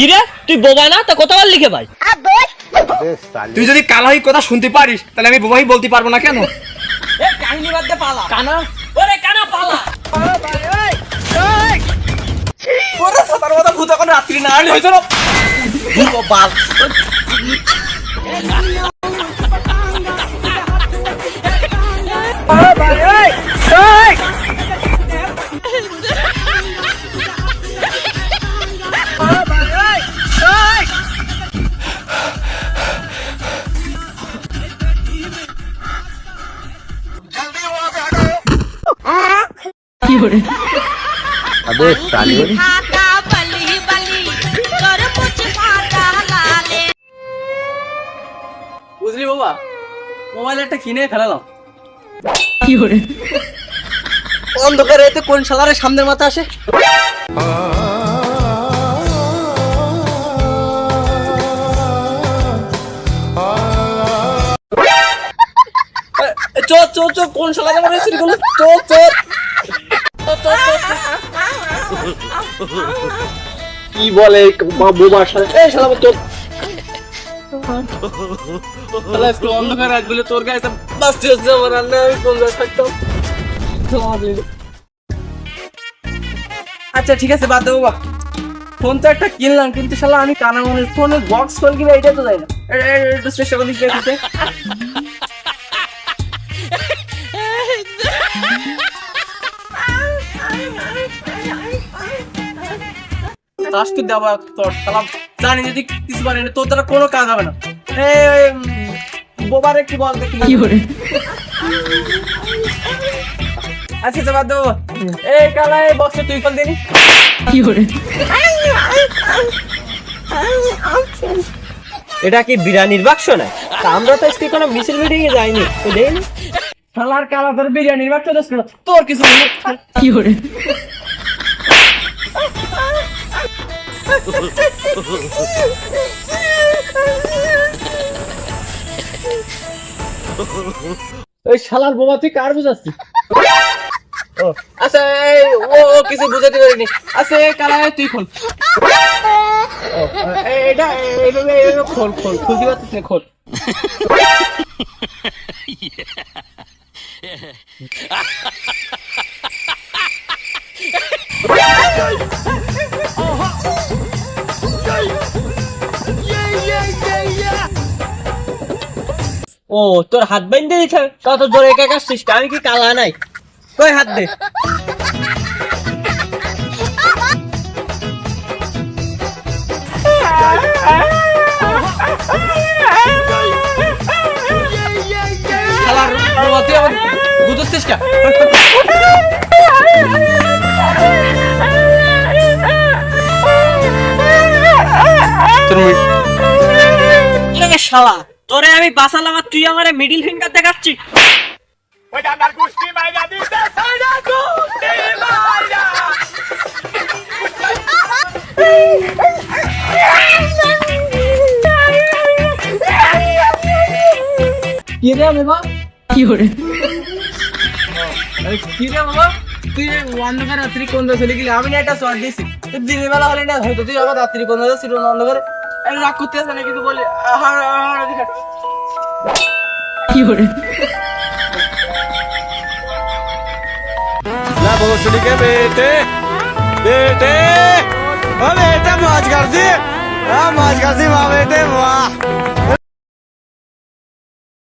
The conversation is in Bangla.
কি রে? তুই বোবা না? তা কথা লিখে ভাই। তুই যদি কানাই কথা শুনতে পারিস তাহলে আমি বোবাই বলতে পারব না কেন? কাহিনী বাদ পালা। কানা? ওরে কানা পালা। রাত্রি না আবে বুঝলি বাবা মোবাইল একটা কিনে ফেলালাম। কি করে? অন্ধকারে এতে কোন শালারে সামনের মাথা আসে? চোর চোর চোর কোন শালা মনে হচ্ছে চোর চোর। কি বলে বোবার সাথে? তাহলে আজকে অন্ধকার তোর রান্না আচ্ছা ঠিক আছে, বাদ দেবো বাবা ফোন তো একটা কিনলাম, কিন্তু শালা, আমি কানা মনে ফোনের বক্স ফোন কিনে এটা তো যাই না। এ- এ- এ- আজকে দেওয়া তোর সালাম জানি যদি কিছু পারি তোর দ্বারা কোনো কাজ হবে না। এই বোবারে কি বল দেখি। কি করে? আচ্ছা বাদ দেবো। এই কালা এই বক্সে তুই ফল দিনি এটা কি বিরিয়ানির বাক্স না? আমরা তো আজকে কোনো মিছিল মিটিং এ যাইনি তো দেইনি শালার কালা তোর বিরিয়ানির বাক্স তোর কিছু কি করে? ওই শালার বোমা তুই কার বুঝাচ্ছিস? ও আচ্ছা এই, ও ও কিছু বুঝাতে পারিনি। আচ্ছা কালা তুই খোল। এটা খোল খোল খুলতে পারছিস না খোল। ও, তোর হাত বাইন্ধে দিছে? কত জোরে একা কাটছিস আমি কি কালা নাই? কই হাত দে। শালা। তোরে আমি বাঁচালাম আর তুই আমারে মিডিল ফিঙ্গার দেখাচ্ছি কি রে বাবা? কি করে কি রে বাবা? তুই অন্ধকার রাত্রি কোন চলে গেলি? আমি না একটা শর্ট দিয়েছি তুই দিনের বেলা হলে না হয়তো তুই আবার রাত্রি কোন ছিল অন্ধকারে? রাগ করতে আসে না কিন্তু বলে আহার আহার দেখা ना भोसड़ी के बेटे बेटे ओ बेटा मौज कर दी हाँ मौज कर दी वाह बेटे वाह